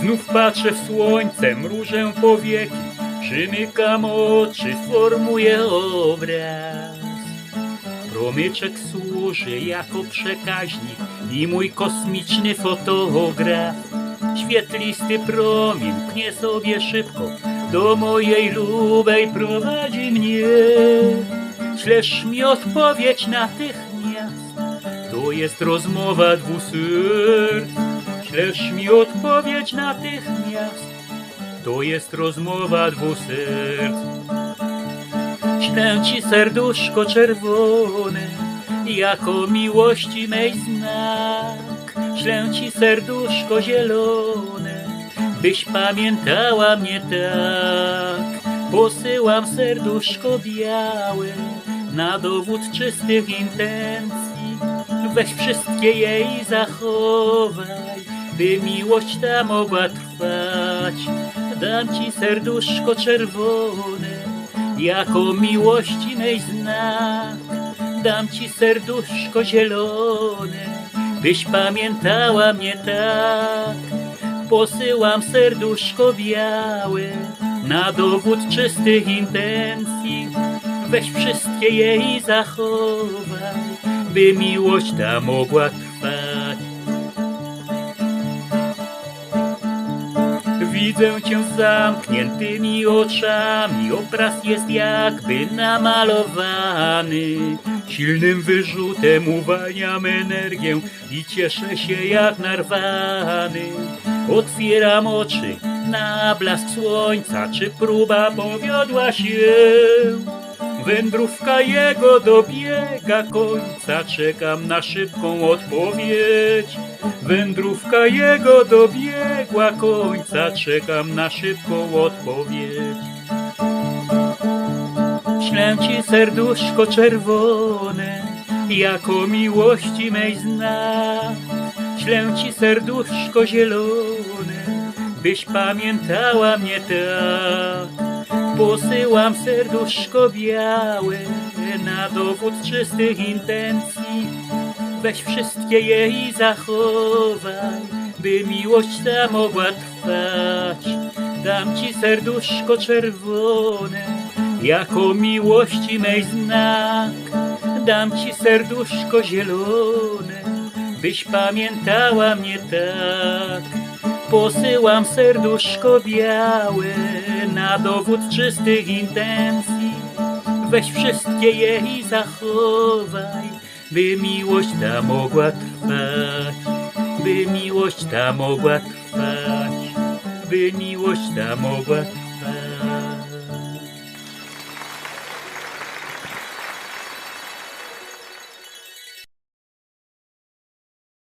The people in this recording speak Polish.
Znów patrzę w słońce, mrużę powieki, przymykam oczy, formuję obraz. Promyczek służy jako przekaźnik i mój kosmiczny fotograf. Świetlisty promień pchnie sobie szybko, do mojej lubej prowadzi mnie. Ślesz mi odpowiedź natychmiast, to jest rozmowa dwóch serc. Ślesz mi odpowiedź natychmiast, to jest rozmowa dwóch serc. Ślę ci serduszko czerwone, jako miłości mej znak. Ślę ci serduszko zielone, byś pamiętała mnie tak. Posyłam serduszko białe, na dowód czystych intencji. Weź wszystkie jej zachowaj, by miłość ta mogła trwać. Dam ci serduszko czerwone, jako miłości mej znak. Dam ci serduszko zielone, byś pamiętała mnie tak. Posyłam serduszko białe, na dowód czystych intencji. Weź wszystkie jej zachowaj, by miłość ta mogła trwać. Widzę cię zamkniętymi oczami, obraz jest jakby namalowany. Silnym wyrzutem uwalniam energię i cieszę się jak narwany. Otwieram oczy na blask słońca, czy próba powiodła się? Wędrówka jego dobiega końca, czekam na szybką odpowiedź. Wędrówka jego dobiegła końca, czekam na szybką odpowiedź. Ślę ci serduszko czerwone, jako miłości mej znak. Ślę ci serduszko zielone, byś pamiętała mnie tak. Posyłam serduszko białe na dowód czystych intencji. Weź wszystkie jej zachowaj, by miłość ta mogła trwać. Dam ci serduszko czerwone, jako miłości mej znak. Dam ci serduszko zielone, byś pamiętała mnie tak. Posyłam serduszko białe na dowód czystych intencji. Weź wszystkie jej zachowaj, by miłość ta mogła trwać, by miłość ta mogła trwać, by miłość ta mogła trwać.